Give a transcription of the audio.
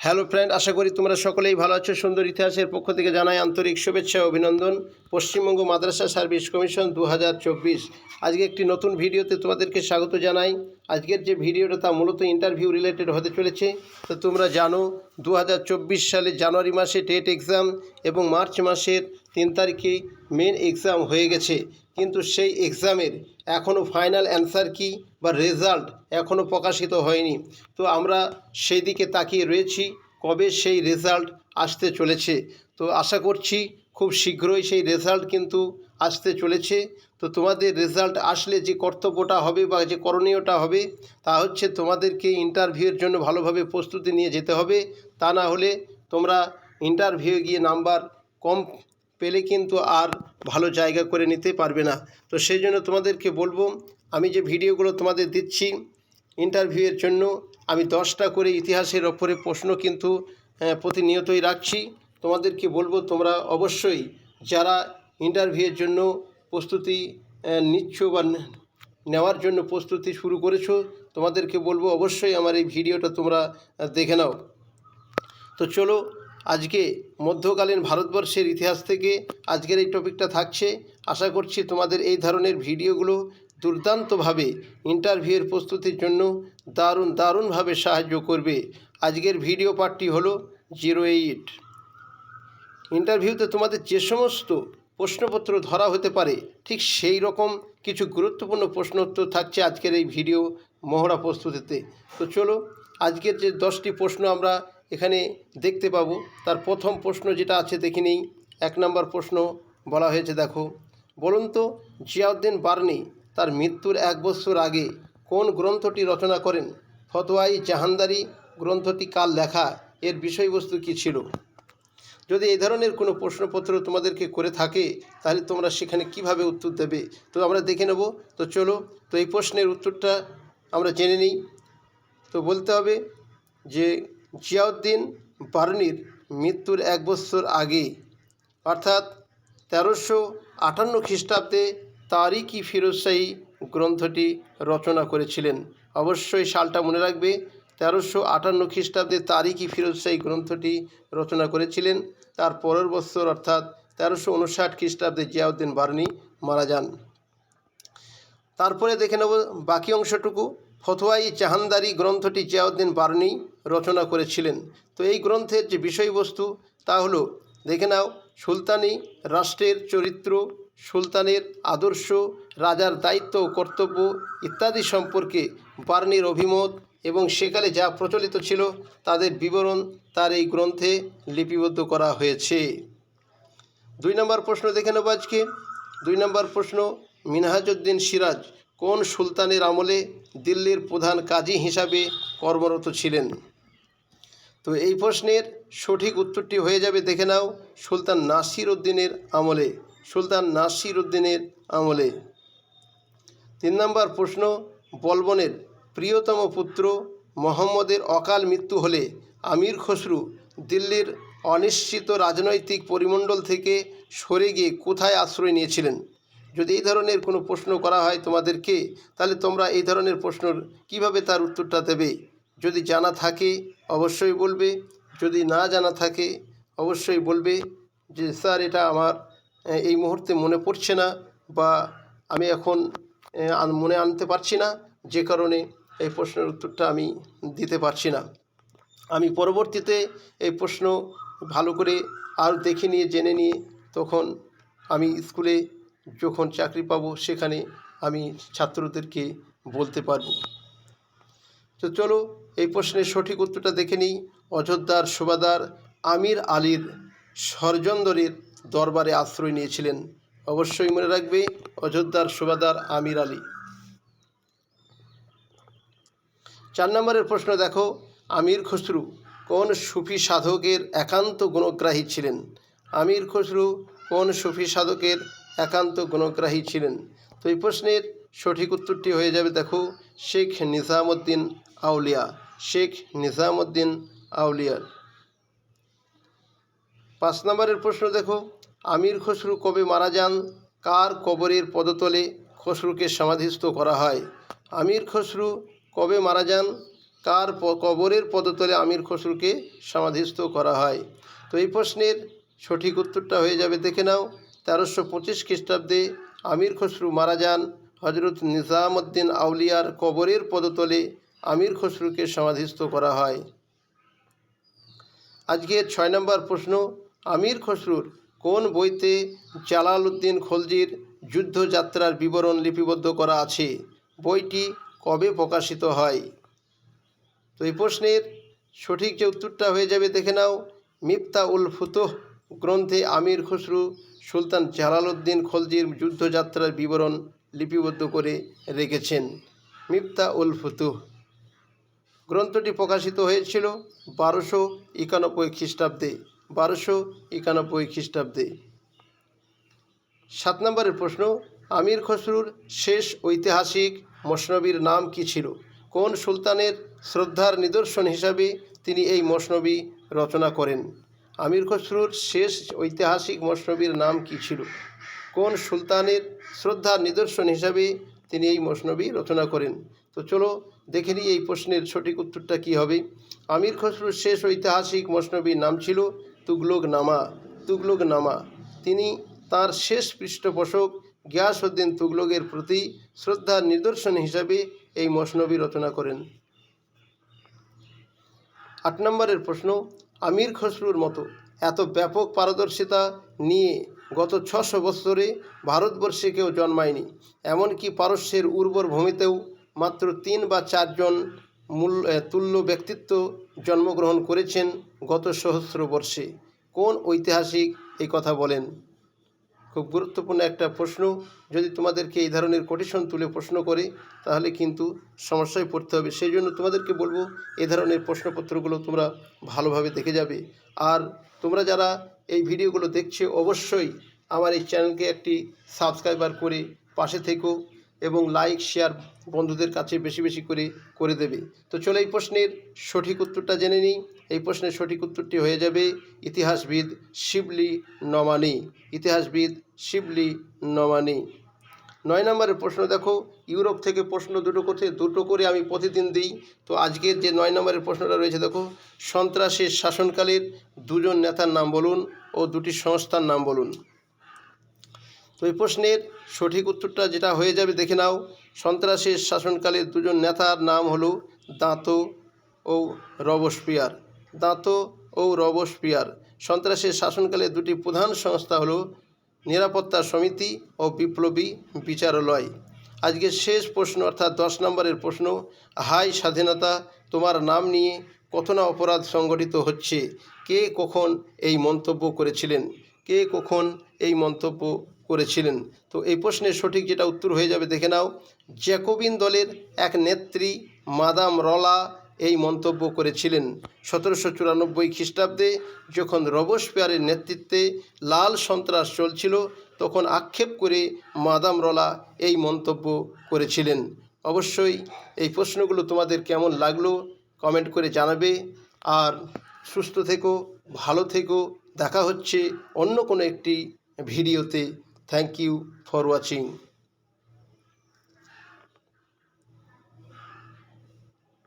Hello friend আশা করি তোমরা সকলেই ভালো আছো। সুন্দর ইতিহাসের পক্ষ থেকে জানাই আন্তরিক শুভেচ্ছা অভিনন্দন। পশ্চিমবঙ্গ মাদ্রাসা সার্ভিস কমিশন দু হাজার চব্বিশ। আজকে একটি নতুন ভিডিওতে তোমাদেরকে স্বাগত জানাই। আজকের যে ভিডিওটা তা মূলত ইন্টারভিউ রিলেটেড হতে চলেছে। তো তোমরা জানো দু হাজার চব্বিশ সালে জানুয়ারি মাসে টেট এক্সাম এবং মার্চ মাসের তিন তারিখে মেন এক্সাম হয়ে গেছে। কিন্তু সেই এক্সামের এখনও ফাইনাল অ্যান্সার কি বা রেজাল্ট এখনও প্রকাশিত হয়নি। তো আমরা সেই দিকে তাকিয়ে রয়েছি, কবে সেই রেজাল্ট আসতে চলেছে। তো আশা করছি খুব শীঘ্রই সেই রেজাল্ট কিন্তু আসতে চলেছে। তো তোমাদের রেজাল্ট আসলে যে কর্তব্যটা হবে বা যে করণীয়টা হবে, তা হচ্ছে তোমাদেরকে ইন্টারভিউয়ের জন্য ভালোভাবে প্রস্তুতি নিয়ে যেতে হবে। তা না হলে তোমরা ইন্টারভিউ গিয়ে নাম্বার কম পেলে কিন্তু আর ভালো জায়গা করে নিতে পারবে না। তো সেই জন্য তোমাদেরকে বলব, আমি যে ভিডিওগুলো তোমাদের দিচ্ছি ইন্টারভিউয়ের জন্য, আমি দশটা করে ইতিহাসের ওপরে প্রশ্ন কিন্তু প্রতিনিয়তই রাখছি। তোমাদেরকে বলব, তোমরা অবশ্যই যারা ইন্টারভিউয়ের জন্য প্রস্তুতি নিচ্ছ বা নেওয়ার জন্য প্রস্তুতি শুরু করেছ, তোমাদেরকে বলব অবশ্যই আমার এই ভিডিওটা তোমরা দেখে নাও। তো চলো আজকে মধ্যকালীন ভারতবর্ষের ইতিহাস থেকে আজকের এই টপিকটা থাকছে। আশা করছি তোমাদের এই ধরনের ভিডিওগুলো দুর্দান্তভাবে ইন্টারভিউয়ের প্রস্তুতির জন্য দারুণ দারুণভাবে সাহায্য করবে। আজকের ভিডিও পার্টটি হলো জিরো এইট। ইন্টারভিউতে তোমাদের যে সমস্ত প্রশ্নপত্র ধরা হতে পারে, ঠিক সেই রকম কিছু গুরুত্বপূর্ণ প্রশ্ন উত্তর থাকছে আজকের এই ভিডিও মহড়া প্রস্তুতিতে। তো চলো, আজকের যে দশটি প্রশ্ন আমরা এখানে দেখতে পাবো। তার প্রথম প্রশ্ন যেটা আছে, দেখে নেই। এক নম্বর প্রশ্ন বলা হয়েছে, দেখো। বলুন তো, জিয়াউদ্দিন বার্নি তার মৃত্যুর এক বছর আগে কোন গ্রন্থটি রচনা করেন? ফতোয়াই জাহানদারি গ্রন্থটি কাল লেখা? এর বিষয়বস্তু কী ছিল? যদি এই ধরনের কোনো প্রশ্নপত্র তোমাদেরকে করে থাকে, তাহলে তোমরা সেখানে কীভাবে উত্তর দেবে? তো আমরা দেখে নেব। তো চলো, তো এই প্রশ্নের উত্তরটা আমরা জেনে নিই। তো বলতে হবে যে জিয়াউদ্দিন বার্নির মৃত্যুর এক বছর আগে, অর্থাৎ তেরোশো আটান্ন খ্রিস্টাব্দে তারিকি ফিরোজশাহী গ্রন্থটি রচনা করেছিলেন। অবশ্যই সালটা মনে রাখবে, তেরোশো আটান্ন খ্রিস্টাব্দে তারিকি ফিরোজশাহী গ্রন্থটি রচনা করেছিলেন। তার পরের বছর, অর্থাৎ তেরোশো উনষাট খ্রিস্টাব্দে জিয়াউদ্দিন বার্নি মারা যান। তারপরে দেখে নেব বাকি অংশটুকু। ফতোয়াই জাহানদারি গ্রন্থটি জিয়াউদ্দিন বার্নি রচনা করেছিলেন। তো এই গ্রন্থের যে বিষয়বস্তু, তা হলো, দেখে নাও, সুলতানি রাষ্ট্রের চরিত্র, সুলতানের আদর্শ, রাজার দায়িত্ব ও কর্তব্য ইত্যাদি সম্পর্কে বার্নির অভিমত এবং সেকালে যা প্রচলিত ছিল, তাদের বিবরণ তার এই গ্রন্থে লিপিবদ্ধ করা হয়েছে। দুই নম্বর প্রশ্ন দেখে নেব আজকে। দুই নম্বর প্রশ্ন মিনহাজউদ্দিন সিরাজ কোন সুলতানের আমলে দিল্লির প্রধান কাজী হিসাবে কর্মরত ছিলেন? তো এই প্রশ্নের সঠিক উত্তরটি হয়ে যাবে, দেখে নাও, সুলতান নাসির উদ্দিনের আমলে। সুলতান নাসির উদ্দিনের আমলে। তিন নম্বর প্রশ্ন, বলবনের প্রিয়তম পুত্র মোহাম্মদের অকাল মৃত্যু হলে আমির খসরু দিল্লির অনিশ্চিত রাজনৈতিক পরিমণ্ডল থেকে সরে গিয়ে কোথায় আশ্রয় নিয়েছিলেন? যদি এই ধরনের কোনো প্রশ্ন করা হয় তোমাদেরকে, তাহলে তোমরা এই ধরনের প্রশ্নর কীভাবে তার উত্তরটা দেবে? যদি জানা থাকে, অবশ্যই বলবে। যদি না জানা থাকে, অবশ্যই বলবে যে, স্যার, এটা আমার এই মুহূর্তে মনে পড়ছে না বা আমি এখন মনে আনতে পারছি না। যে কারণে এই প্রশ্নের উত্তরটা আমি দিতে পারছি না। আমি পরবর্তীতে এই প্রশ্ন ভালো করে আর দেখে নিয়ে, জেনে নিয়ে তখন আমি স্কুলে যখন চাকরি পাবো, সেখানে আমি ছাত্রদেরকে বলতে পারব। তো চলো, এই প্রশ্নের সঠিক উত্তরটা দেখে নিই। অযোধ্যার সুবাদার আমির আলীর ষড়যন্ত্রের দরবারে আশ্রয় নিয়েছিলেন। অবশ্যই মনে রাখবে, অযোধ্যার সুবাদার আমির আলী। চার নম্বরের প্রশ্ন, দেখো, আমির খসরু কোন সুফি সাধকের একান্ত গুণগ্রাহী ছিলেন? আমির খসরু কোন সুফি সাধকের একান্ত গুণগ্রাহী ছিলেন। তো এই প্রশ্নের সঠিক উত্তরটি হয়ে যাবে, দেখো, শেখ নিজামুদ্দিন আউলিয়া। শেখ নিজামুদ্দিন আউলিয়ার পাঁচ নম্বরের প্রশ্ন, দেখো, আমির খসরু কবে মারা যান? কার কবরের পদতলে খসরুকে সমাধিস্থ করা হয়? আমির খসরু কবে মারা যান? কার কবরের পদতলে আমির খসরুকে সমাধিস্থ করা হয়? তো এই প্রশ্নের সঠিক উত্তরটা হয়ে যাবে, দেখে নাও। তেরোশো পঁচিশ খ্রিস্টাব্দে আমির খসরু মারা যান। হজরত নিজামুদ্দিন আউলিয়ার কবরের পদতলে আমির খসরুকে সমাধিস্থ করা হয়। আজকের ছয় নম্বর প্রশ্ন, আমির খসরুর কোন বইতে জালালউদ্দিন খলজির যুদ্ধযাত্রার বিবরণ লিপিবদ্ধ করা আছে? বইটি কবে প্রকাশিত হয়? তো এই প্রশ্নের সঠিক যে উত্তরটা হয়ে যাবে দেখে নাও। মিফতা উল ফুতুহ গ্রন্থে আমির খসরু, সুলতান জালালউদ্দিন খলজির যুদ্ধযাত্রার বিবরণ লিপিবদ্ধ করে রেখেছেন। মিফতা উল ফুতুহ। গ্রন্থটি প্রকাশিত হয়েছিল বারোশো একানব্বই খ্রিস্টাব্দে, বারোশো একানব্বই খ্রিস্টাব্দে। সাত নম্বরের প্রশ্ন, আমির খসরুর শেষ ঐতিহাসিক মসনবীর নাম কি ছিল? কোন সুলতানের শ্রদ্ধার নিদর্শন হিসাবে তিনি এই মসনবী রচনা করেন? আমির খসরুর শেষ ঐতিহাসিক মসনবীর নাম কি ছিল? কোন সুলতানের শ্রদ্ধার নিদর্শন হিসাবে তিনি এই মসনবী রচনা করেন? তো চলো দেখে নিই এই প্রশ্নের সঠিক উত্তরটা কী হবে। আমির খসরুর শেষ ঐতিহাসিক মসনবীর নাম ছিল তুগলক নামা তুগলক নামা তিনি তার শেষ পৃষ্ঠপোষক গিয়াসউদ্দিন তুগলকের প্রতি শ্রদ্ধার নিদর্শন হিসাবে এই মসনবী রচনা করেন। আট নম্বরের প্রশ্ন আমির খসরুর মতো। এত ব্যাপক পারদর্শিতা নিয়ে গত ছশো বছরে ভারতবর্ষে কেউ জন্মায়নি। এমনকি পারস্যের উর্বর ভূমিতেও মাত্র তিন বা চারজন মূল তুল্য ব্যক্তিত্ব জন্মগ্রহণ করেছেন গত সহস্র বর্ষে। কোন ঐতিহাসিক এই কথা বলেন? খুব গুরুত্বপূর্ণ একটা প্রশ্ন। যদি তোমাদেরকে এই ধরনের কোটেশন তুলে প্রশ্ন করে, তাহলে কিন্তু সমস্যায় পড়তে হবে। সেই জন্য তোমাদেরকে বলব, এ ধরনের প্রশ্নপত্রগুলো তোমরা ভালোভাবে দেখে যাবে। আর তোমরা যারা এই ভিডিওগুলো দেখছে, অবশ্যই আমার এই চ্যানেলকে একটি সাবস্ক্রাইবার করে পাশে থেকো এবং লাইক শেয়ার বন্ধুদের কাছে বেশি বেশি করে করে দেবে। তো চলো এই প্রশ্নের সঠিক উত্তরটা জেনে নিই। এই প্রশ্নের সঠিক উত্তরটি হয়ে যাবে ইতিহাসবিদ শিবলি নমানি। ইতিহাসবিদ শিবলি নমানি। নয় নম্বরের প্রশ্ন, দেখো, ইউরোপ থেকে প্রশ্ন দুটো করতে দুটো করে আমি প্রতিদিন দিই। তো আজকের যে নয় নম্বরের প্রশ্নটা রয়েছে, দেখো সন্ত্রাসের শাসনকালের দুজন নেতার নাম বলুন ও দুটি সংস্থার নাম বলুন। তো এই প্রশ্নের সঠিক উত্তরটা যেটা হয়ে যাবে, দেখে নাও। সন্ত্রাসের শাসনকালে দুজন নেতার নাম হলো দাঁতো ও রবসপিয়ার। দাঁতো ও রবসপিয়ার। সন্ত্রাসের শাসনকালে দুটি প্রধান সংস্থা হলো নিরাপত্তা সমিতি ও বিপ্লবী বিচারালয়। আজকের শেষ প্রশ্ন অর্থাৎ দশ নম্বরের প্রশ্ন, হাই স্বাধীনতা, তোমার নাম নিয়ে কত না অপরাধ সংগঠিত হচ্ছে? কে কখন এই মন্তব্য করেছিলেন? কে কখন এই মন্তব্য করেছিলেন? তো এই প্রশ্নের সঠিক যেটা উত্তর হয়ে যাবে, দেখে নাও। জ্যাকোবিন দলের এক নেত্রী, মাদাম রলা এই মন্তব্য করেছিলেন সতেরোশো চুরানব্বই খ্রিস্টাব্দে যখন রবসপেয়ারের নেতৃত্বে লাল সন্ত্রাস চলছিল, তখন আক্ষেপ করে মাদাম রলা এই মন্তব্য করেছিলেন। অবশ্যই এই প্রশ্নগুলো তোমাদের কেমন লাগল কমেন্ট করে জানাবে। আর সুস্থ থেকো, ভালো থেকো, দেখা হচ্ছে অন্য কোনো একটি ভিডিওতে। Thank you for watching